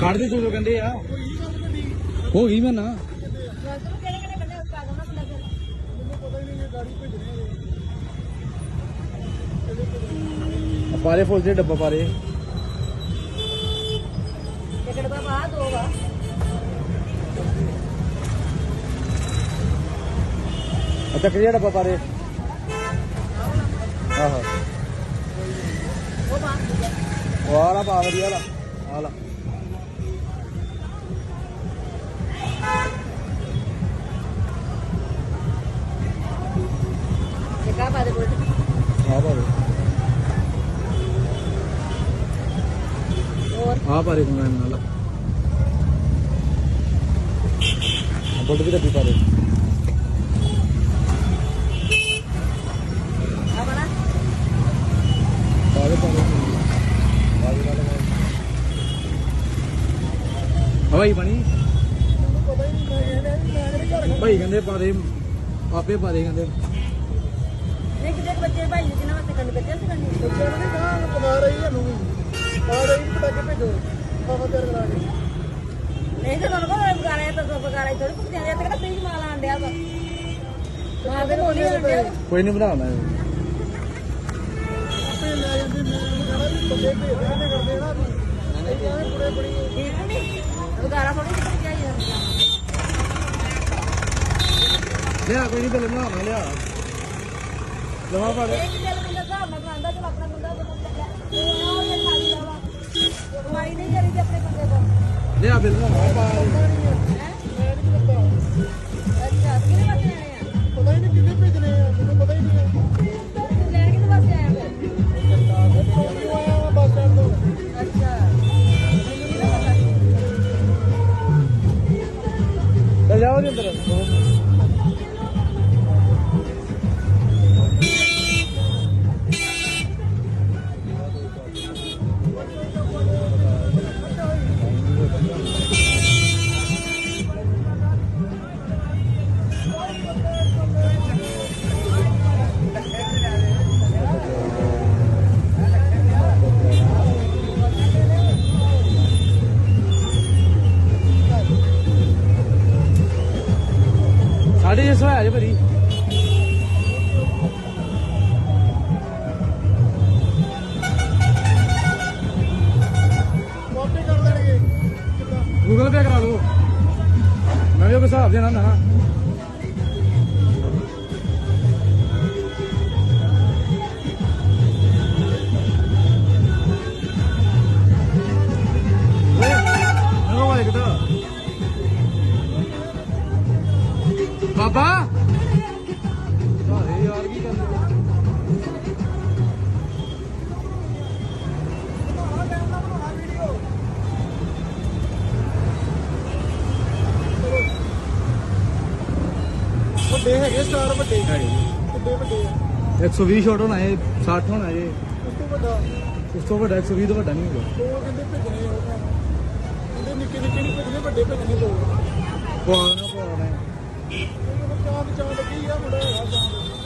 ਕੱਢਦੇ ਦੇ ਕਹਿੰਦੇ ਆ। ਹੋ ਗਈ ਮੈਂ ਨਾ। ਪਾਰੇ ਫੁੱਲ ਦੇ ਡੱਬਾ ਪਾਰੇ ਟਿਕਟ ਦਾ ਬਾਅਦ ਹੋਗਾ ਅੱਛਾ, ਕਿਹੜਾ ਡੱਬਾ ਪਾਰੇ ਆਹੋ। ਉਹ ਬਾਅਦ ਉਹ ਆਲਾ ਪਾ ਵਧੀਆ ਆਲਾ ਆਲਾ ਆ ਪਾਰੇ ਮੈਂ ਨਾਲ। ਬੋਲ ਵੀ ਡੱਬੀ ਪਾਰੇ ਆ ਬਣਾ ਪਾਰੇ ਪਾਰੇ ਹਵਾਈ ਬਣੀ। ਭਾਈ ਕਹਿੰਦੇ ਪਾਰੇ ਆਪੇ ਪਾਰੇ ਕਹਿੰਦੇ। ਨਹੀਂ ਕਿਤੇ ਬੱਚੇ ਭਾਈ ਕਿਨਾਂ ਵਾਸਤੇ ਕੰਨ ਬੱਚੇ ਸੀ ਕੰਨ ਬੱਚਿਆਂ ਨੂੰ ਕਹਾਂ ਕਮਾ ਰਹੀ ਹੈ ਨੂੰ ਆ ਰਹੀ ਨੂੰ ਪਟਾਕੇ ਭੇਜੋ ਬਾਬਾ ਤਿਆਰ ਕਰਾ ਕੇ ਨਹੀਂ ਤਾਂ ਤੁਹਾਨੂੰ ਕੋਲ ਬਗਾਰੇ ਤਾਂ ਸੋ ਬਗਾਰੇ ਥੋੜੀ ਕੁੱਤੇ ਦੇ ਤੇ ਕਿਹੜਾ ਪੀਜ ਮਾਲ ਆਂਡਿਆ ਵਾ ਮਾਂ ਦੇ ਮੋਲੀ ਆਂਡਿਆ ਕੋਈ ਨਹੀਂ ਬਣਾਉਣਾ ਆਪੇ ਲੈ ਜਾਂਦੇ ਮੈਂ ਕਹਣਾ ਵੀ ਬੰਦੇ ਭੇਜਦੇ ਨੇ ਕਰਦੇ ਨਾ ਵੀ ਇਹ ਕਹਿੰਦੇ ਬੁੜੇ ਬੜੀ ਠੀਕ ਨਹੀਂ ਬਗਾਰਾ ਥੋੜੀ ਕਿੱਥੇ ਚਾਹੀਦਾ ਲਿਆ ਕੋਈ ਨਹੀਂ ਪਹਿਲੇ ਬਣਾਉਣਾ ਲਿਆ ਲਵਾ ਪਾ ਦੇ ਇਹ ਕਿ ਚੱਲ ਬੰਦਾ ਹਿਸਾਬ ਨਾਲ ਬਣਾਉਂਦਾ ਚਲ ਆਪਣਾ ਬੰਦਾ ਕਮਾਈ ਨਹੀਂ ਕਰੀ ਤੇ ਆਪਣੇ ਬੰਦੇ ਕੋਲ। ਲਿਆ ਬਿੱਲ ਬਣਾਉਣਾ ਪਾ ਹੈ ਮੈਂ ਨਹੀਂ ਪਤਾ ਅੱਛਾ ਕਿਹਨੇ ਵਾਸਤੇ ਆਏ ਆ? ਪਤਾ ਹੀ ਨਹੀਂ ਕਿੱਥੇ ਭੇਜਣੇ ਆ ਮੈਨੂੰ ਪਤਾ ਹੀ ਨਹੀਂ ਹੈ ਤੂੰ ਲੈਣ ਕਿਹਦੇ ਵਾਸਤੇ ਆਇਆ ਫਿਰ? ਕਿਉਂ ਆਇਆ ਮੈਂ ਬੱਸ ਸਟੈਂਡ ਤੋਂ ਅੱਛਾ। ਮੈਨੂੰ ਨਹੀਂ ਪਤਾ। ਲੈ ਜਾਓ ਜੀ ਅੰਦਰ। ਸਾਢੇ ਛੇ ਸੌ ਆ ਜੇ ਕਿੱਦਾਂ ਗੂਗਲ ਪੇ ਕਰਾ ਲਓ। ਮੈਂ ਵੀ ਉਹ ਹਿਸਾਬ ਦੇਣਾ ਨਾ। ਬਾਬਾ। ਅਰੇ ਯਾਰ ਕੀ ਕਰ ਵੱਡੇ। ਹੈਗੇ ਸਟਾਰ ਵੱਡੇ ਵੱਡੇ ਆ। 120 ਸ਼ਾਟ ਹੋਣਾ ਇਹ 60 ਹੋਣਾ ਇਹ। ਉਸ ਤੋਂ ਵੱਡਾ। ਉਸ ਤੋਂ ਵੱਡਾ 120 ਤੋਂ ਵੱਡਾ ਨਹੀਂ ਹੋਊਗਾ। ਦੋ ਕਹਿੰਦੇ ਭੇਜਣੇ ਉਹ ਕਹਿੰਦੇ ਨਿੱਕੇ ਨਿੱਕੇ ਨਹੀਂ ਭੇਜਣੇ ਵੱਡੇ ਭੇਜਣੇ ਦੋ। ਪਵਾਉਣਾ ਪਵਾਉਣਾ ਚਾਂਦ ਚਾਂਦ ਲੱਗੀ। ਆ ਮੁੰਡਾ ਹੈਗਾ ਚਾਂਦ